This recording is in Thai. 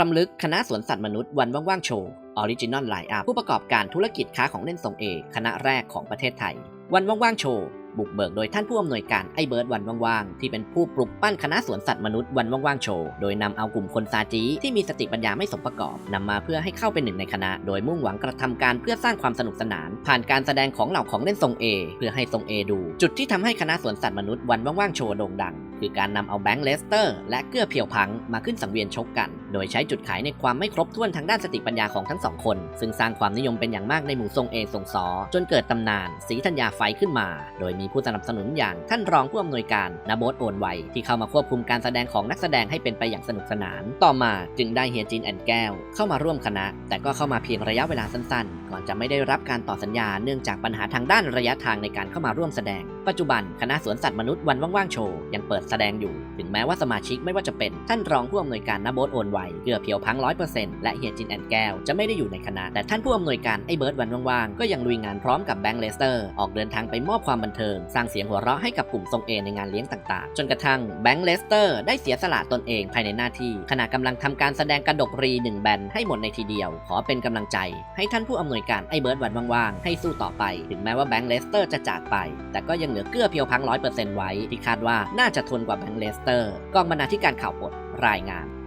รำลึกคณะสวนสัตว์มนุษย์วันว่างๆโชว์ออริจินอลไลน์อัพผู้ประกอบการธุรกิจค้าของเล่นส่งเอคณะแรกของประเทศไทย วันว่างๆโชว์ บุกเบิกโดยท่านผู้อำนวยการไอเบิร์ดวันว่างๆ ที่เป็นผู้ปลุกปั้นคณะสวนสัตว์มนุษย์วันว่างๆโชว์ โดยนำเอากลุ่มคนซาจีที่มีสติปัญญาไม่สมประกอบนำมาเพื่อให้เข้าเป็นหนึ่งในคณะ โดยมุ่งหวังกระทำการเพื่อสร้างความสนุกสนาน ผ่านการแสดงของเหล่าของเล่นทรงเอเพื่อให้ทรงเอดู จุดที่ทำให้คณะสวนสัตว์มนุษย์วันว่างๆโชว์โด่งดัง คือการนำเอาแบงค์เลสเตอร์และเกื้อเพียวพังมาขึ้นสังเวียนชกกัน โดยใช้จุดขายในความไม่ครบถ้วนทางด้านสติปัญญาของทั้งสองคน ซึ่งสร้างความนิยมเป็นอย่างมากในหมู่ทรงเอทรงซอจนเกิดตำนานสีธัญญาไฟขึ้นมา โดยมีผู้สนับสนุนอย่างท่านรองผู้อำนวยการนโบสโอนไวที่เข้ามาควบคุมการแสดงของนักแสดงให้เป็นไปอย่างสนุกสนาน ต่อมาจึงได้เฮียจินแอนแก้ว เข้ามาร่วมคณะ แต่ก็เข้ามาเพียงระยะเวลาสั้นๆ ก่อนจะไม่ได้รับการต่อสัญญาเนื่องจากปัญหาทางด้านระยะทางในการเข้ามาร่วมแสดง ปัจจุบันคณะสวนสัตว์มนุษย์วันว่างๆโชว์ยังเปิดแสดงอยู่ ถึงแม้ว่าสมาชิกไม่ว่าจะเป็นท่านรองผู้อำนวยการนโบสโอนไวเกือเพียวพังร้อยเปอร์เซ็นต์และเฮียจินแอนแก้วจะไม่ได้อยู่ในคณะแต่ท่านผู้อำนวยการไอ้เบิร์ดวันว่างๆก็ยังลุยงานพร้อมกับแบงค์เลสเตอร์ออกเดินทางไปมอบความบันเทิงสร้างเสียงหัวเราะให้กับกลุ่มทรงเอในงานเลี้ยงต่างๆ จนกระทั่งแบงค์เลสเตอร์ได้เสียสละตนเองภายในหน้าที่ ขณะกำลังทำการแสดงกระดกรีหนึ่งแบนให้หมดในทีเดียว ขอเป็นกำลังใจ ให้ท่านผู้อำนวยการไอเบิร์ดวันว่างๆ ให้สู้ต่อไป ถึงแม้ว่าแบงค์เลสเตอร์จะจากไป แต่ก็ยังเหลือเกื้อเพียวพังร้อยเปอร์เซ็นต์ไว้ที่คาดว่าน่าจะทนกว่าแบงค์เลสเตอร์กองบรรณาธิการข่าวปดรายงาน